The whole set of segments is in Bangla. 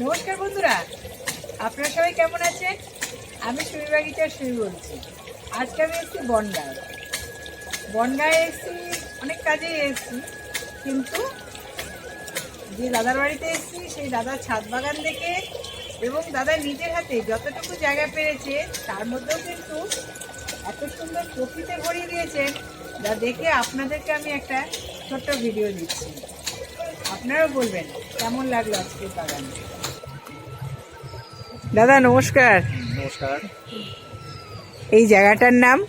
নমস্কার বন্ধুরা। আপনারা সবাই কেমন আছেন? আমি সুমি বাগিচার সুমি বলছি। আজকে আমি এসেছি বনগাঁয়। বনগাঁয়ে এসেছি, অনেক কাজেই এসেছি, কিন্তু যে দাদার বাড়িতে এসেছি, সেই দাদার ছাদ বাগান দেখে এবং দাদা নিজের হাতে যতটুকু জায়গা পেরেছে, তার মধ্যেও কিন্তু এত সুন্দর প্রকৃতি ভরিয়ে দিয়েছেন, যা দেখে আপনাদেরকে আমি একটা ছোট্ট ভিডিও দিচ্ছি। আপনারাও বলবেন, কেমন লাগল আজকের বাগান দাদা নমস্কার। নমস্কার। এই জায়গাটার নাম?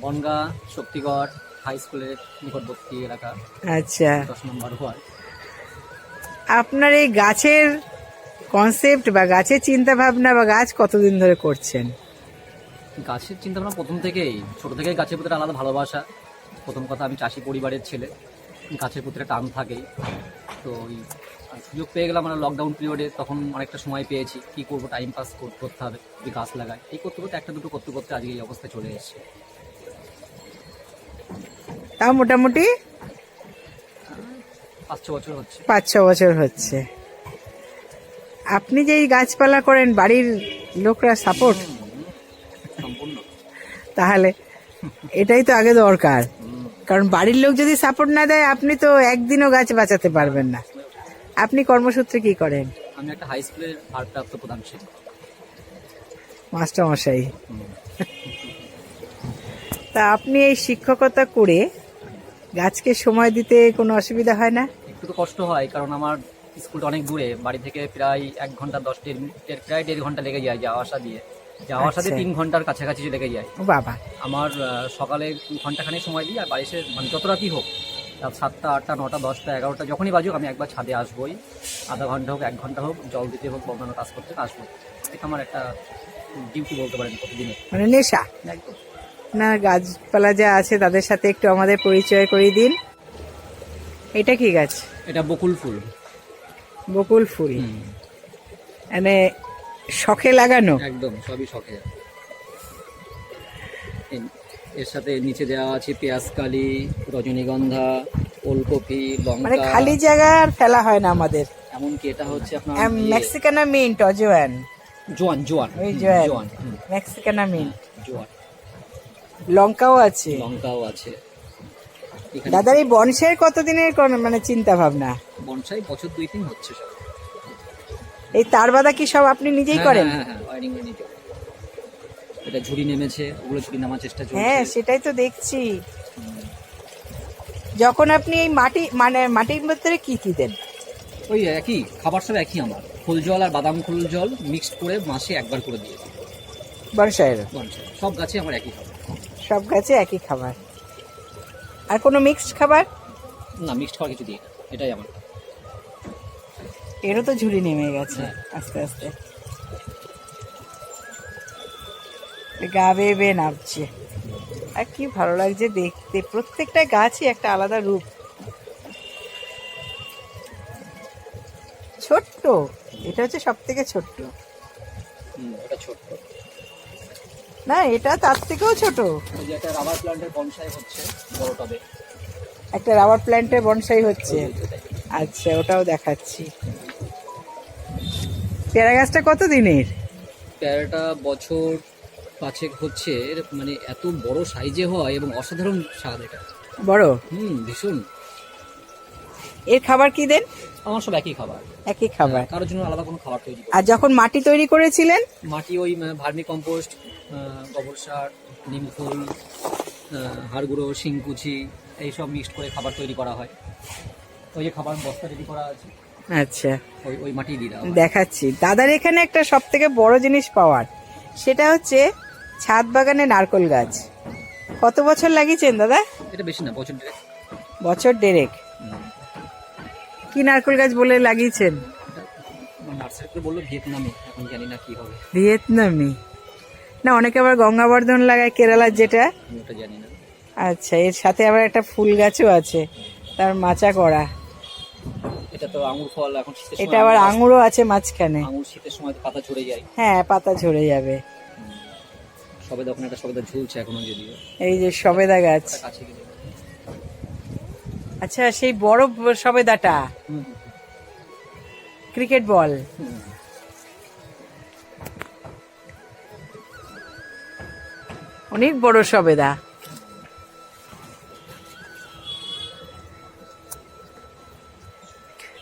বনগা শক্তিগড় হাই স্কুলের নিকটবর্তী এলাকা। আচ্ছা। দশ নম্বর ওয়ার্ড। আপনার এই গাছের কনসেপ্ট বা গাছের চিন্তা ভাবনা বা গাছ কতদিন ধরে করছেন? গাছের চিন্তা ভাবনা প্রথম থেকেই। ছোট থেকেই গাছের প্রতি আলাদা ভালোবাসা। প্রথম কথা আমি চাষি পরিবারের ছেলে। গাছের প্রতি টান থাকেই। তো ওই সুযোগ পেয়ে গেলাম মানে লকডাউন পিরিয়ডে তখন অনেকটা সময় পেয়েছি। কি করব টাইম পাস করতে হবে যদি গাছ লাগাই এই করতে করতে একটা দুটো করতে করতে আজকে এই অবস্থায় চলে এসেছে। তাও মোটামুটি? পাঁচ ছ বছর হচ্ছে। পাঁচ ছ বছর হচ্ছে। আপনি যে গাছপালা করেন বাড়ির লোকরা সাপোর্ট সম্পূর্ণ। তাহলে এটাই তো আগে দরকার। কারণ বাড়ির লোক যদি সাপোর্ট না দেয় আপনি তো একদিনও গাছ বাঁচাতে পারবেন না। আপনি কর্মসূত্রে কি করেন? আমি একটা হাই স্কুলের ভারপ্রাপ্ত প্রধান শিক্ষক। মাস্টার মশাই তা আপনি এই শিক্ষকতা করে গাছকে সময় দিতে কোনো অসুবিধা হয় না? একটু তো কষ্ট হয় কারণ আমার স্কুলটা অনেক দূরে। বাড়ি থেকে প্রায় এক ঘণ্টা দশ দেড় প্রায় দেড় ঘণ্টা লেগে যায় যাওয়া আসা দিয়ে। যাওয়া আসাতে আচ্ছা। তিন ঘণ্টার কাছাকাছি লেগে যায়। বাবা। আমার সকালে ঘন্টাখানেক সময় দিই আর বাড়ি মানে যত রাতই হোক রাত সাতটা আটটা নটা দশটা এগারোটা যখনই বাজুক আমি একবার ছাদে আসবোই। আধা ঘণ্টা হোক এক ঘণ্টা হোক জল দিতে হোক অন্যান্য কাজ করতে আসব এটা আমার একটা ডিউটি বলতে পারেন প্রতিদিনের। মানে নেশা? একদম। না গাছপালা যা আছে তাদের সাথে একটু আমাদের পরিচয় করিয়ে দিন। এটা কি গাছ? এটা বকুল ফুল। বকুল ফুল। মানে শখে লাগানো? একদম সবই শখে। এর সাথে নিচে দেওয়া আছে পেঁয়াজ কালি রজনীগন্ধা ওলকপি মানে লঙ্কা খালি জায়গা আর ফেলা হয় না আমাদের। এমনকি এটা হচ্ছে আপনার মেক্সিকানা মিন্ট অজোয়ান জোয়ান? জোয়ান ওই জোয়ান। মেক্সিকানা মিন্ট জোয়ান। লঙ্কাও আছে। লঙ্কাও আছে। দাদার এই বনসাইয়ের কতদিনের মানে চিন্তা ভাবনা বনসাই বছর দুই তিন হচ্ছে এই তার বাদা কি সব আপনি নিজেই হ্যাঁ, করেন? হ্যাঁ হ্যাঁ এটা ঝুড়ি নেমেছে ওগুলো ঝুড়ি নামার চেষ্টা চলছে। হ্যাঁ সেটাই তো দেখছি। যখন আপনি এই মাটি মানে মাটির মধ্যে কি কি দেন? ওই একই খাবার সব একই আমার। ফুল জল আর বাদাম ফুল জল মিক্সড করে মাসে একবার করে দিয়ে দিই। বনসাইয়ের? বনসাই সব গাছে আমার একই খাবার। সব গাছে একই খাবার? আর কোনো মিক্সড খাবার? না মিক্সড খাবার কিছু দিই এটাই আমার। এরও তো ঝুড়ি নেমে গেছে হ্যাঁ। আস্তে আস্তে। গা বেয়ে বেয়ে নামছে। আর কি ভালো লাগছে দেখতে। প্রত্যেকটা গাছই একটা আলাদা রূপ। ছোট্ট। এটা হচ্ছে সব থেকে ছোট্ট। না এটা তার থেকেও ছোট। একটা রাবার প্লান্টের বনসাই হচ্ছে একটা রাবার প্ল্যান্টের বনসাই হচ্ছে। আচ্ছা ওটাও দেখাচ্ছি। পেয়ারা গাছটা কত দিনের? প্যারাটা বছর পাঁচেক হচ্ছে মানে এত বড় সাইজে হয় এবং অসাধারণ স্বাদ এটা। বড়? হুম ভীষণ। এর খাবার কি দেন? আমার সব একই খাবার। একই খাবার। কারোর জন্য আলাদা কোনো খাবার তৈরি আর যখন মাটি তৈরি করেছিলেন? মাটি ওই ভার্মি কম্পোস্ট গোবর সার নিম ফুল হাড় গুঁড়ো শিংকুচি এইসব মিক্সড করে খাবার তৈরি করা হয়। ওই যে খাবার বস্তা রেডি করা আছে আচ্ছা। ওই ওই মাটি দিয়ে দেখাচ্ছি। দাদার এখানে একটা সব থেকে বড় জিনিস পাওয়ার সেটা হচ্ছে ছাদ বাগানে নারকল গাছ। কত বছর লাগিয়েছেন দাদা? এটা বেশি না বছর দেড়েক। বছর দেড়েক। কি নারকল গাছ বলে লাগিয়েছেন? বলল ভিয়েতনামে এখন জানি না কি হবে। ভিয়েতনামি। না অনেকে আবার গঙ্গাবর্ধন লাগায় কেরালার যেটা। ওটা জানি না। আচ্ছা এর সাথে আবার একটা ফুল গাছও আছে তার মাচা করা। এটা তো আঙুর ফল এখন এটা আবার আঙুরও আছে মাঝখানে। আঙুর শীতের সময় পাতা ঝরে যায়। হ্যাঁ পাতা ঝরে যাবে। সবে তখন একটা সবেদা ঝুলছে এখনও যদিও। এই যে সবেদা গাছ। আচ্ছা সেই বড় সবেদাটা? Cricket ball. অনেক বড় সবেদা।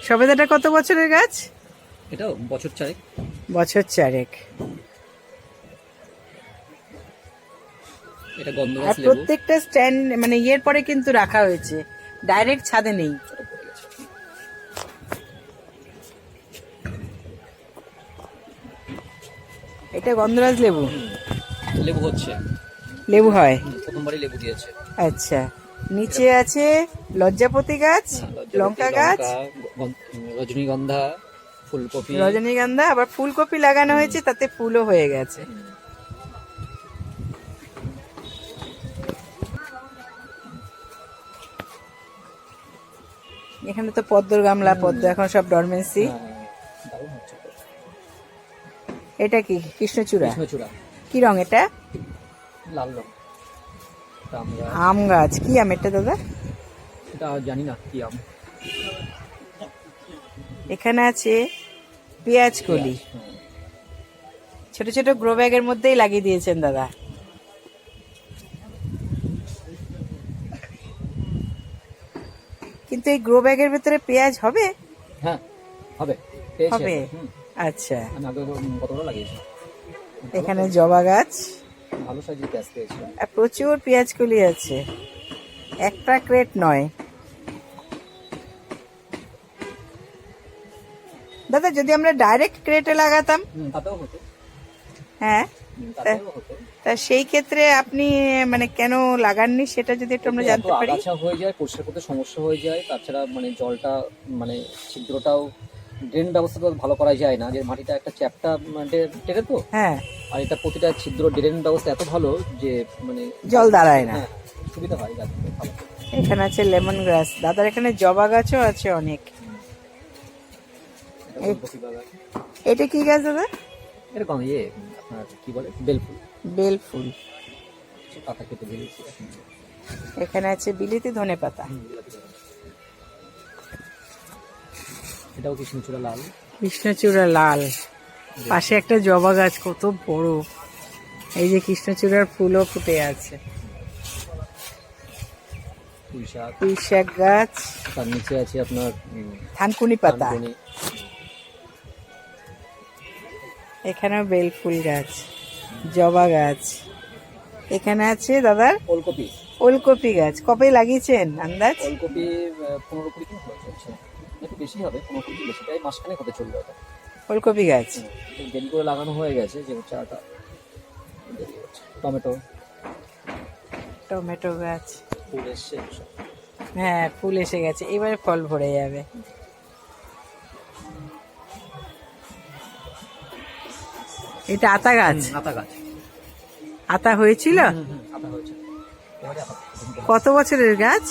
সবেদাটা কত বছরের গাছ? এটাও বছর চারেক। বছর চারেক। এটা আর গন্ধরাজ লেবু। প্রত্যেকটা স্ট্যান্ড মানে ইয়ের পরে কিন্তু রাখা হয়েছে। ডাইরেক্ট ছাদে নেই। এটা গন্ধরাজ লেবু? লেবু হচ্ছে। লেবু হয়? প্রথমবারই লেবু দিয়েছে। আচ্ছা। নিচে আছে লজ্জাপতি গাছ হ্যাঁ, লঙ্কা গাছ। রজনীগন্ধা ফুলকপি। রজনীগন্ধা আবার ফুলকপি লাগানো হয়েছে তাতে ফুলও হয়ে গেছে। এখানে তো পদ্মর গামলা পদ্ম এখন সব ডরমেন্সি হ্যাঁ, হচ্ছে তো। এটা কি? কৃষ্ণচূড়া? কি রং এটা? লাল রং। আম গাছ। কি আম এটা দাদা? এটা জানি না কি আম। এখানে আছে পেঁয়াজ কলি। ছোট ছোট গ্রো ব্যাগের মধ্যেই লাগিয়ে দিয়েছেন দাদা। কিন্তু এই গ্রো ব্যাগের ভিতরে পেঁয়াজ হবে? হ্যাঁ হবে। হবে? আচ্ছা। এখানে জবা গাছ। ভালো সাইজের প্রচুর পেঁয়াজ কলি আছে। একটা ক্রেট নয়। দাদা যদি আমরা ডাইরেক্ট ক্রেটে লাগাতাম? হ্যাঁ? তা সেই ক্ষেত্রে আপনি মানে কেন লাগাননি সেটা যদি একটু আমরা জানতে পারি। আগাছা হয়ে যায় পরিষ্কার করতে সমস্যা হয়ে যায় তাছাড়া মানে জলটা মানে ছিদ্রটাও ড্রেন ব্যবস্থা তো ভালো করা যায় না যে মাটিটা একটা চ্যাপটা মানে টেরে তো? হ্যাঁ। আর এটা প্রতিটা ছিদ্র ড্রেন ব্যবস্থা এত ভালো যে মানে জল দাঁড়ায় না। হ্যাঁ, সুবিধা হয় এখানে আছে লেমন গ্রাস। দাদার এখানে জবা গাছও আছে অনেক। এটা কি গাছ দাদা? এরকম ইয়ে আপনার কি বলে? বেলফুল। বেল ফুল। এখানে আছে বিলিতি ধনে পাতা। এটাও কৃষ্ণচূড়া লাল? কৃষ্ণচূড়া লাল। পাশে একটা জবা গাছ কত বড়। এই যে কৃষ্ণচূড়ার ফুলও ফুটে আছে। পুঁই শাক। গাছ। তার নিচে আছে আপনার থানকুনি পাতা। এখানেও বেল ফুল গাছ। জবা গাছ। এখানে আছে দাদার ওলকপি ওলকপি গাছ। কবে লাগিয়েছেন আন্দাজ? ওলকপি পনেরো কুড়ি দিন হয়ে চলছে। একটু বেশি হবে পনেরো কুড়ি বেশি তাই মাসখানেক হতে চলবে ওটা। ওলকপি গাছ। দেরি করে লাগানো হয়ে গেছে যে চাটা টমেটো। টমেটো গাছ। ফুল এসছে। হ্যাঁ ফুল এসে গেছে। এবারে ফল ভরে যাবে। এটা আতা গাছ? আতা গাছ। আতা হয়েছিল? কত বছরের গাছ?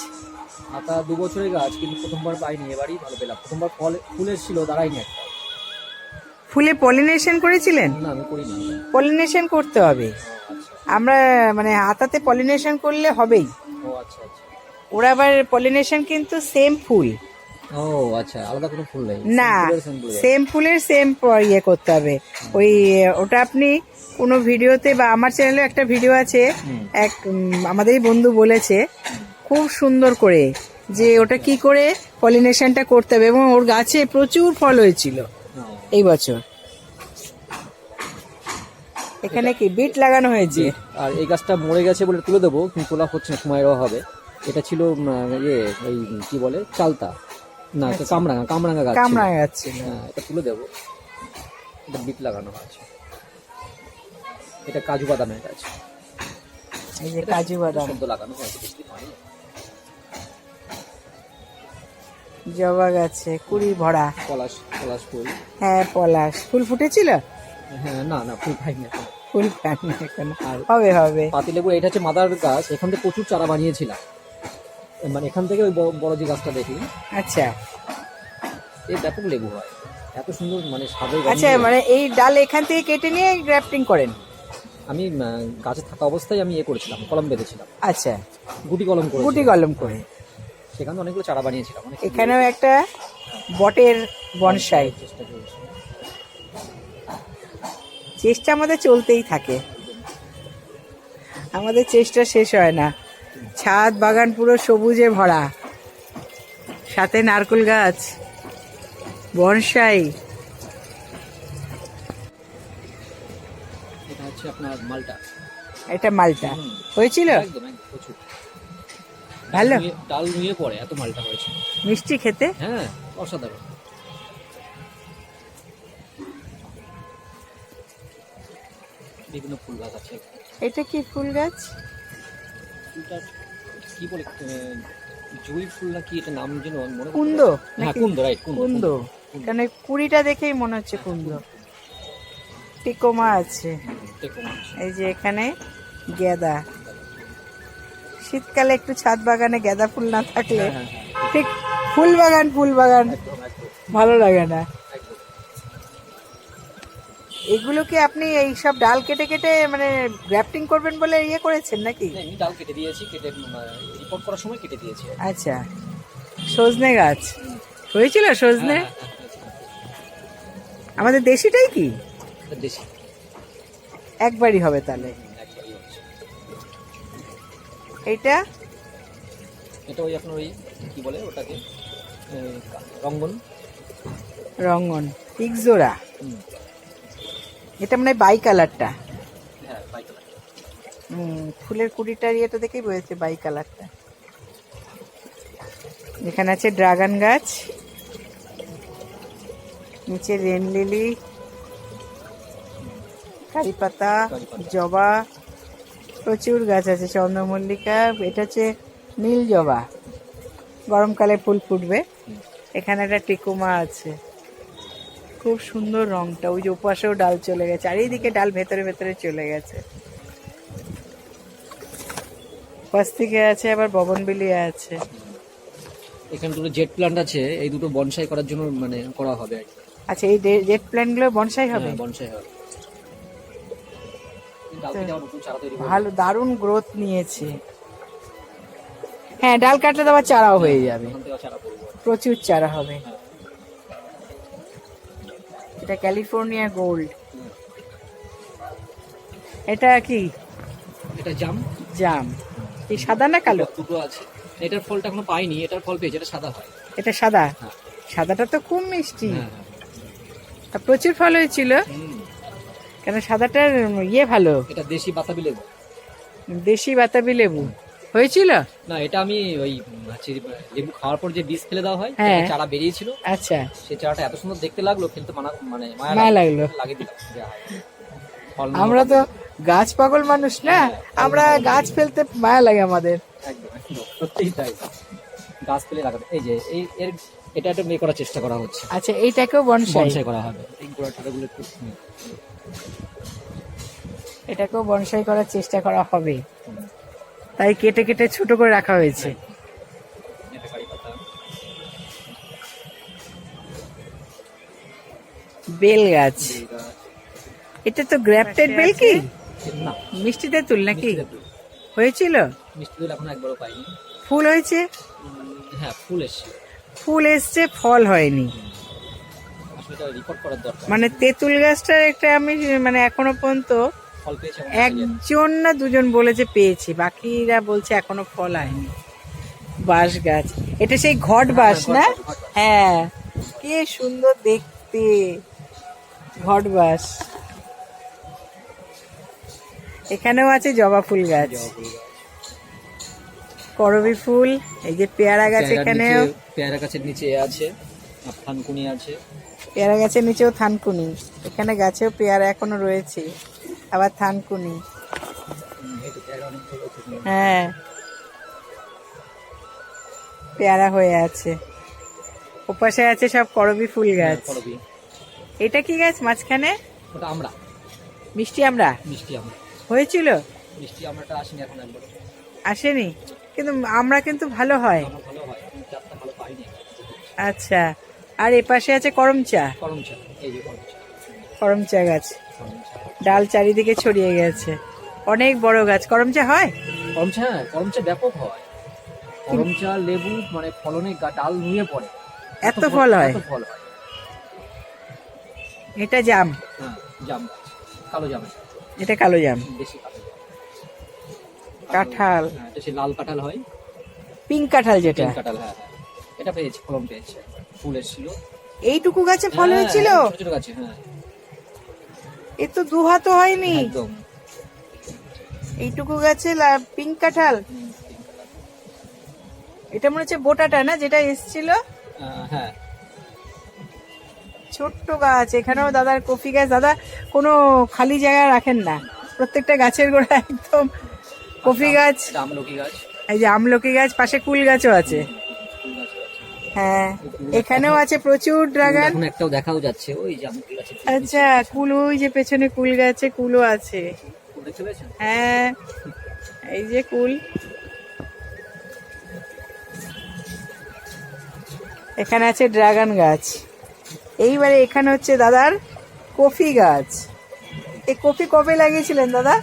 আতা দু বছরের গাছ কিন্তু প্রথমবার পাইনি এবারই ভালো পেলাম। প্রথমবার ফল ফুল এসেছিল দাঁড়াইনি একটা। ফুলে পলিনেশন করেছিলেন? না আমি করিনি। পলিনেশন করতে হবে। আচ্ছা। আমরা মানে আতাতে পলিনেশন করলে হবেই। ও আচ্ছা আচ্ছা। ওরা আবার পলিনেশন কিন্তু সেম ফুল। ও আচ্ছা আলাদা কোনো ফুল নেই। না। সেম ফুলের সেম ইয়ে করতে হবে। ওই ওটা আপনি কোনো ভিডিওতে বা আমার চ্যানেলে একটা ভিডিও আছে এক আমাদেরই বন্ধু বলেছে খুব সুন্দর করে যে ওটা কি করে পলিনেশনটা করতে হবে এবং ওর গাছে প্রচুর ফল হয়েছিল এই বছর। এখানে কি বিট লাগানো হয়েছে? আর এই গাছটা মরে গেছে বলে তুলে দেবো কিন্তু তোলা হচ্ছে না সময়ের অভাবে। এটা ছিল ইয়ে ওই কি বলে চালতা। না এটা কামরাঙা কামরাঙা গাছ। কামড়া যাচ্ছে হ্যাঁ এটা তুলে দেবো। এটা বিট লাগানো আছে। এটা কাজু বাদামের গাছ। এই যে কাজু বাদাম। সদ্য লাগানো হয়েছে। জবা গাছে কুড়ি ভরা। পলাশ পলাশ ফুল। হ্যাঁ পলাশ। ফুল ফুটেছিল? হ্যাঁ না না ফুল খাইনি এখন। ফুল পাননি এখনও। হবে হবে। পাতিলেবু এটা হচ্ছে মাদার গাছ। এখান থেকে প্রচুর চারা বানিয়েছিলাম। মানে এখান থেকে ওই বড়- যে গাছটা দেখি আচ্ছা। এই ব্যাপক লেবু হয়। এত সুন্দর মানে স্বাদের আচ্ছা মানে এই ডাল এখান থেকে কেটে নিয়ে গ্রাফটিং করেন? আমি গাছে থাকা অবস্থায় আমি ইয়ে করেছিলাম কলম বেঁধেছিলাম। আচ্ছা। গুটি কলম করে গুটি কলম করে। সেখানে অনেকগুলো চারা বানিয়েছিলাম এখানেও একটা বটের বনসাই। চেষ্টা আমাদের চলতেই থাকে। আমাদের চেষ্টা শেষ হয় না। ছাদ বাগান পুরো সবুজে ভরা। সাথে নারকেল গাছ বনসাই। এটা হচ্ছে আপনার মালটা। এটা মালটা। হয়েছিল? ভালো। ডাল নিয়ে পড়ে এত মালটা হয়েছে। মিষ্টি খেতে? হ্যাঁ অসাধারণ। বিভিন্ন ফুল গাছ আছে। এটা কি ফুল গাছ? ফুলটা কি বলে জুঁই ফুল না কি এটা নাম যেন মনে কুন্দ? হ্যাঁ কুন্দ রাইট কুন্দ কুন্দ কেন কুড়িটা দেখেই মনে হচ্ছে কুন্দ। টিকোমা আছে। এই যে এখানে গেদা শীতকালে একটু ছাদ বাগানে গেদা ফুল না থাকলে হ্যাঁ, হ্যাঁ, হ্যাঁ, ঠিক ফুল বাগান ফুল বাগান ভালো লাগে না। এগুলো কি আপনি এই সব ডাল কেটে কেটে মানে গ্রাফটিং করবেন বলে ইয়ে করেছেন নাকি? এমনি ডাল কেটে দিয়েছি কেটে রিপোর্ট করার সময় কেটে দিয়েছি। আচ্ছা। সজনে গাছ। হয়েছিল সজনে? হ্যাঁ, হ্যাঁ, হ্যাঁ, আমাদের দেশিটাই কি? হ্যাঁ, দেশি। একবারই হবে তাহলে। হচ্ছে এটা ওই আপনার ওই কি বলে ওটাকে? রঙ্গন। রঙ্গন। ইকজোড়া এটা মানে বাই কালারটা। হ্যাঁ ফুলের কুড়িটার ইয়েটা দেখেই বলেছে বাই কালারটা। এখানে আছে ড্রাগন গাছ নিচে রেন লিলি কারি পাতা জবা প্রচুর গাছ আছে চন্দ্রমল্লিকা এটা হচ্ছে নীল জবা। গরমকালে ফুল ফুটবে। এখানে একটা টিকুমা আছে। খুব সুন্দর রংটা। ওই যে ওপাশেও ডাল চলে গেছে আর এইদিকে ডাল ভেতরে ভেতরে চলে গেছে। পাশ থেকে আছে আবার ববনবিলি আছে। এখানে দুটো জেট প্ল্যান্ট আছে এই দুটো বনসাই করার জন্য মানে করা হবে। আচ্ছা এই জেট প্ল্যানগুলো বনসাই হবে? হ্যাঁ, বনসাই হবে। ভালো দারুণ গ্রোথ নিয়েছে। হ্যাঁ ডাল কাটলে তো আবার চারাও হয়ে যাবে। প্রচুর চারা হবে। এটা ক্যালিফোর্নিয়া গোল্ড। এটা কি? এটা জাম। জাম। এই সাদা না কালো? দুটো আছে। এটার ফলটা এখনও পাইনি এটার ফল পেয়েছে এটা সাদা হয়। এটা সাদা? হ্যাঁ। সাদাটা তো খুব মিষ্টি। হ্যাঁ হ্যাঁ। প্রচুর ফল হয়েছিল। কেন সাদাটার ইয়ে ভালো? এটা দেশি বাতাবি লেবু। দেশি বাতাবি লেবু। হয়েছিল? না এটা আমি ওই হচ্ছে লেবু খাওয়ার পর যে বীজ ফেলে দেওয়া হয় হ্যাঁ। চারা বেরিয়েছিল আচ্ছা। সেই চারাটা এত সুন্দর দেখতে লাগল কিন্তু মানা মানে মায়া মায়া লাগল লাগল। লাগিয়ে দিলাম যা হয়। ফল আমরা তো গাছ পাগল মানুষ না? হ্যাঁ, আমরা গাছ ফেলতে মায়া লাগে আমাদের। একদম একদম। সত্যিই তাই। গাছ ফেলে লাগাবে এই যে এই এর এটা একটা মেয়ে করার চেষ্টা করা হচ্ছে। আচ্ছা এইটাকেও বনসাই। বনসাই করা হবে। এই গোড়া একটু হুম, এটাকেও বনসাই করার চেষ্টা করা হবে। হুম। তাই কেটে কেটে ছোট করে রাখা হয়েছে। বেল গাছ। এটা তো গ্রাফটেড বেল কি? না। মিষ্টি তেঁতুল নাকি? হয়েছিল? মিষ্টি তেল এখন একবারও পাইনি। ফুল হয়েছে? হ্যাঁ ফুল এসছে। ফুল এসছে ফল হয়নি। মানে তেঁতুল গাছটার একটা আমি মানে এখনও পর্যন্ত ফল পেয়েছে। একজন না দুজন বলেছে পেয়েছি বাকিরা বলছে এখনও ফল হয়নি বাঁশ গাছ। এটা সেই ঘট বাঁশ না ঘট বাঁশ, বাঁশ। হ্যাঁ। কি সুন্দর দেখতে। ঘট বাঁশ। এখানেও আছে জবা ফুল গাছ। করবি ফুল এই যে পেয়ারা গাছ এখানেও। পেয়ারা গাছের নিচে আছে থানকুনি আছে। পেয়ারা গাছের নিচেও থানকুনি। এখানে গাছেও পেয়ারা এখনও রয়েছে। আবার থানকুনি। হ্যাঁ। পেয়ারা হয়ে আছে। ওপাশে আছে সব করবি ফুল হ্যাঁ, গাছ। এটা কি গাছ মাঝখানে? ওটা আমরা। মিষ্টি আমরা? মিষ্টি আমরা। হয়েছিল? মিষ্টি আমরাটা আসেনি এখন একবার আসেনি? কিন্তু আমরা কিন্তু ভালো হয়। আচ্ছা। আর এপাশে আছে করমচা। করম চা এই যে করম চা করমচা গাছ। ডাল চারিদিকে ছড়িয়ে গেছে। অনেক বড় গাছ। করমচা হয়? করম চা হ্যাঁ, করম চা ব্যাপক হয়। করম চা লেবু মানে ফলনে ডাল নুয়ে পড়ে। এত ফল হয়? ফল হয়। এটা জাম? হ্যাঁ জাম কালো জাম। এটা কালো জাম? বেশি কালো কাঁঠাল। হ্যাঁ এটা সেই লাল কাঁঠাল হয়। পিঙ্ক কাঁঠাল যেটা? পিঙ্ক কাঁঠাল হ্যাঁ। এটা পেয়েছে ফলন পেয়েছে। ফুল এসেছিল। এইটুকু গাছে ফল হ্যাঁ, হয়েছিল? ছোট গাছে হ্যাঁ। এ তো দু হাতও হয়নি এইটুকু গাছে পিঙ্ক কাঁঠাল। এটা মনে হচ্ছে বোটাটা না যেটা এসছিল? হ্যাঁ। ছোট্ট গাছ এখানেও দাদার কফি গাছ। দাদা কোনো খালি জায়গা রাখেন না। প্রত্যেকটা গাছের গোড়া একদম কফি গাছ। আমলকি গাছ। এই যে আমলকি গাছ পাশে কুল গাছও আছে। হ্যাঁ এখানেও আছে প্রচুর ড্রাগন এখন একটাও দেখাও যাচ্ছে ওই যে আচ্ছা কুল ওই যে পেছনে কুল গাছে কুলও আছে। হ্যাঁ এই যে কুল। এখানে আছে ড্রাগন গাছ। এইবারে এখানে হচ্ছে দাদার কফি গাছ। এই কফি কবে লাগিয়েছিলেন দাদা?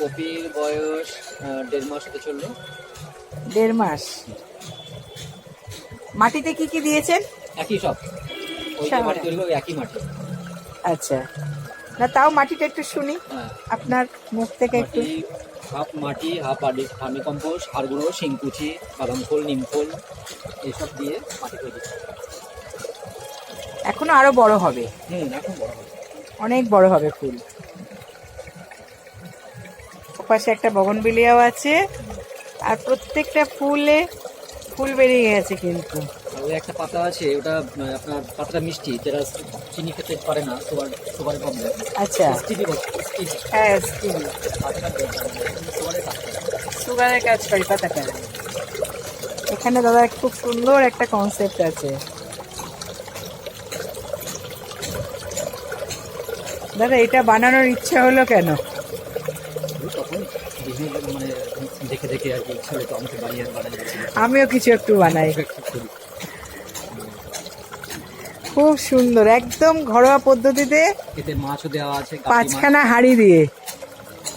কপির বয়স দেড় মাস হতে চলল। দেড় মাস। মাটিতে কি কি দিয়েছেন? একই সব। একই মাটি। আচ্ছা। না তাও মাটিটা একটু শুনি। হ্যাঁ। আপনার মুখ থেকে একটু। হাফ মাটি হাফ আডি হামি কম্পোস্ট হাড় গুঁড়ো শিংকুচি বাদাম খোল নিম খোল এইসব দিয়ে মাটি তৈরি। এখনও আরও বড় হবে। হুম এখন বড় হবে। অনেক বড় হবে ফুল। ওপাশে একটা বগনবিলিয়াও আছে। আর প্রত্যেকটা ফুলে ফুল বেরিয়ে গেছে কিন্তু। ওই একটা পাতা আছে ওটা আপনার পাতাটা মিষ্টি যেটা চিনি খেতে পারে না সুগার সুগারের প্রবলেম আচ্ছা। স্টিভি হ্যাঁ সুগারের কাজ করে। পাতাটা এখানে দাদা খুব সুন্দর একটা কনসেপ্ট আছে। দাদা এটা বানানোর ইচ্ছা হলো কেন? তখন মানে দেখে দেখে আর কি ইচ্ছা হতো আমাকে বাড়ি আর বানাই আমিও কিছু একটু বানাই। খুব সুন্দর একদম ঘরোয়া পদ্ধতিতে মাছও দেওয়া আছে পাঁচখানা হাঁড়ি দিয়ে।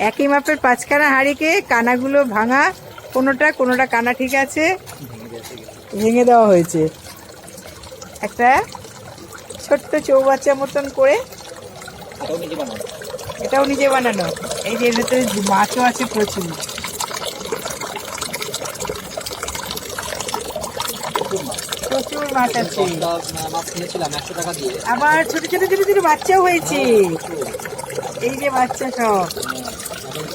একই মাপের পাঁচখানা হাঁড়িকে কানাগুলো ভাঙা কোনোটা কোনোটা কানা ঠিক আছে ভেঙে দেওয়া হয়েছে। একটা ছোট্ট চৌবাচ্চা মতন করে এটাও নিজে বানানো। এই যে এর ভেতরে মাছও আছে প্রচুর মাছ প্রচুর মাছ আছে। আবার ছোট ছোট ছোট ছোট বাচ্চাও হয়েছে। এই যে বাচ্চা সব।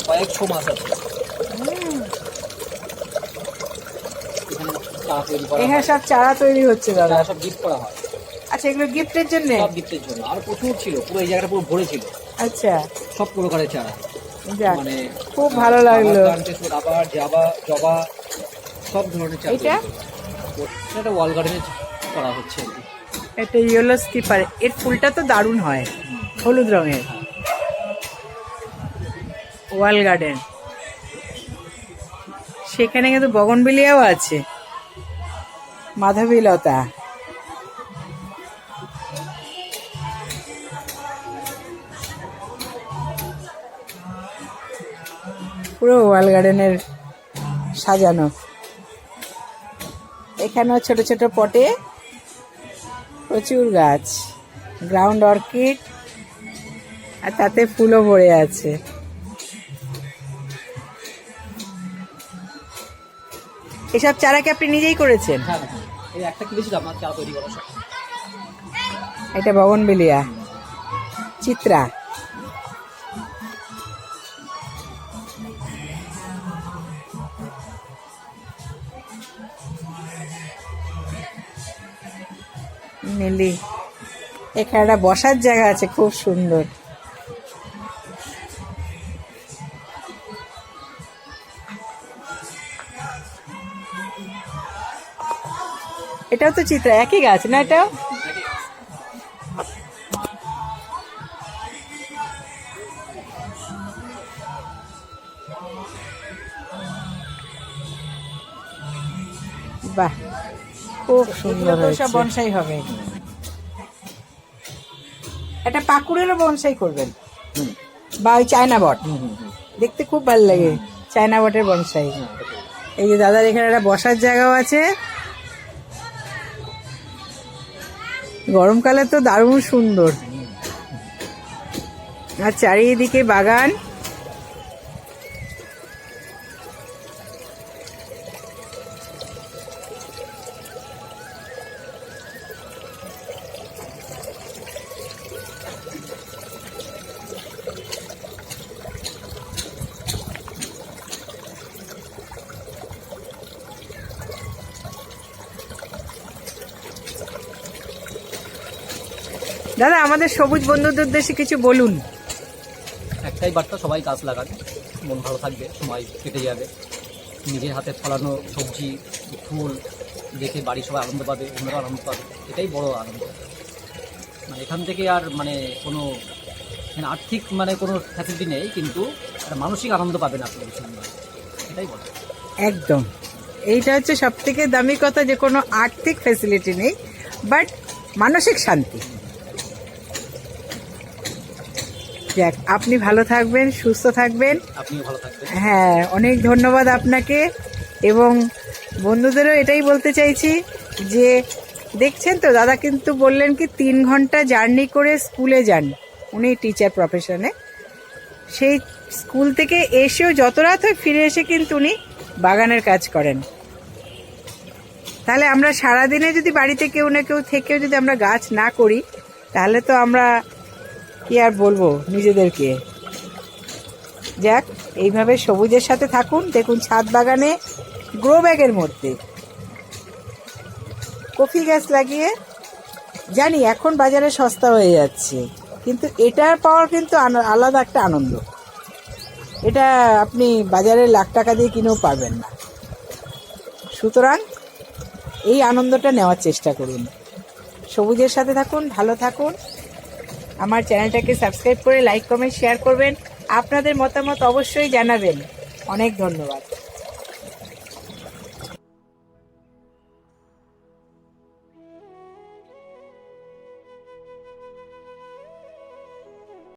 কয়েকশো মাছ আছে এখানে সব চারা তৈরি হচ্ছে দাদা। সব গিফট করা হয়। আচ্ছা এগুলো গিফটের জন্য? সব গিফটের জন্য। আর প্রচুর ছিল পুরো এই জায়গাটা পুরো ভরে ছিল। আচ্ছা। সব প্রকারের চারা। মানে খুব ভালো লাগল। রাবার জাবা জবা সব ধরনের চারা করে। এটা ওয়াল গার্ডেনে করা হচ্ছে এটা ইয়েলো স্কিপার এর ফুলটা তো দারুণ হয়। হলুদ রঙের। Wall garden. সেখানে কিন্তু বগনবিলিয়াও আছে। মাধবীলতা। পুরো ওয়াল গার্ডেনের সাজানো। এখানেও ছোট ছোট পটে প্রচুর গাছ গ্রাউন্ড অর্কিড আর তাতে ফুলও ভরে আছে। এসব চারা কি আপনি নিজেই করেছেন? এটা হ্যাঁ করা সব। এটা বগনবিলিয়া চিত্রা। মিলি এখানে একটা বসার জায়গা আছে খুব সুন্দর। এটাও তো চিত্রা একই গাছ না এটাও? বাহ খুব সুন্দর সব বনসাই হবে। একটা পাকুড়েরও বনসাই করবেন। বা ওই চায়না বট। দেখতে খুব ভালো লাগে চায়না বটের বনসাই। এই যে দাদার এখানে একটা বসার জায়গাও আছে। গরমকালে তো দারুণ সুন্দর। আর চারিদিকে বাগান। দাদা আমাদের সবুজ বন্ধুদের উদ্দেশ্যে কিছু বলুন। একটাই বার্তা সবাই গাছ লাগান মন ভালো থাকবে সময় কেটে যাবে। নিজের হাতে ফলানো সবজি ফুল দেখে বাড়ির সবাই আনন্দ পাবে অন্যরাও আনন্দ পাবে এটাই বড় আনন্দ। মানে এখান থেকে আর মানে কোনো মানে আর্থিক মানে কোনো ফ্যাসিলিটি নেই কিন্তু একটা মানসিক আনন্দ পাবেন আপনি এটাই বড়। একদম। এইটা হচ্ছে সব থেকে দামি কথা যে কোনো আর্থিক ফেসিলিটি নেই বাট মানসিক শান্তি। যাক আপনি ভালো থাকবেন সুস্থ থাকবেন। হ্যাঁ অনেক ধন্যবাদ আপনাকে। এবং বন্ধুদেরও এটাই বলতে চাইছি যে দেখছেন তো দাদা কিন্তু বললেন কি তিন ঘণ্টা জার্নি করে স্কুলে যান। উনি টিচার প্রফেশনে। সেই স্কুল থেকে এসেও যত রাত হয় ফিরে এসে কিন্তু উনি বাগানের কাজ করেন। তাহলে আমরা সারাদিনে যদি বাড়িতে কেউ না কেউ থেকেও যদি আমরা গাছ না করি তাহলে তো আমরা কি আর বলব নিজেদেরকে? যাক, এইভাবে সবুজের সাথে থাকুন, দেখুন ছাদ বাগানে গ্রো ব্যাগের মধ্যে। কফি গাছ লাগিয়ে, জানি এখন বাজারে সস্তা হয়ে যাচ্ছে, কিন্তু এটার পাওয়ার কিন্তু আলাদা একটা আনন্দ। এটা আপনি বাজারে লাখ টাকা দিয়ে কিনেও পারবেন না। সুতরাং এই আনন্দটা নেওয়ার চেষ্টা করুন। সবুজের সাথে থাকুন, ভালো থাকুন। আমার চ্যানেলটাকে সাবস্ক্রাইব করে লাইক কমেন্ট শেয়ার করবেন। আপনাদের মতামত অবশ্যই জানাবেন। অনেক ধন্যবাদ।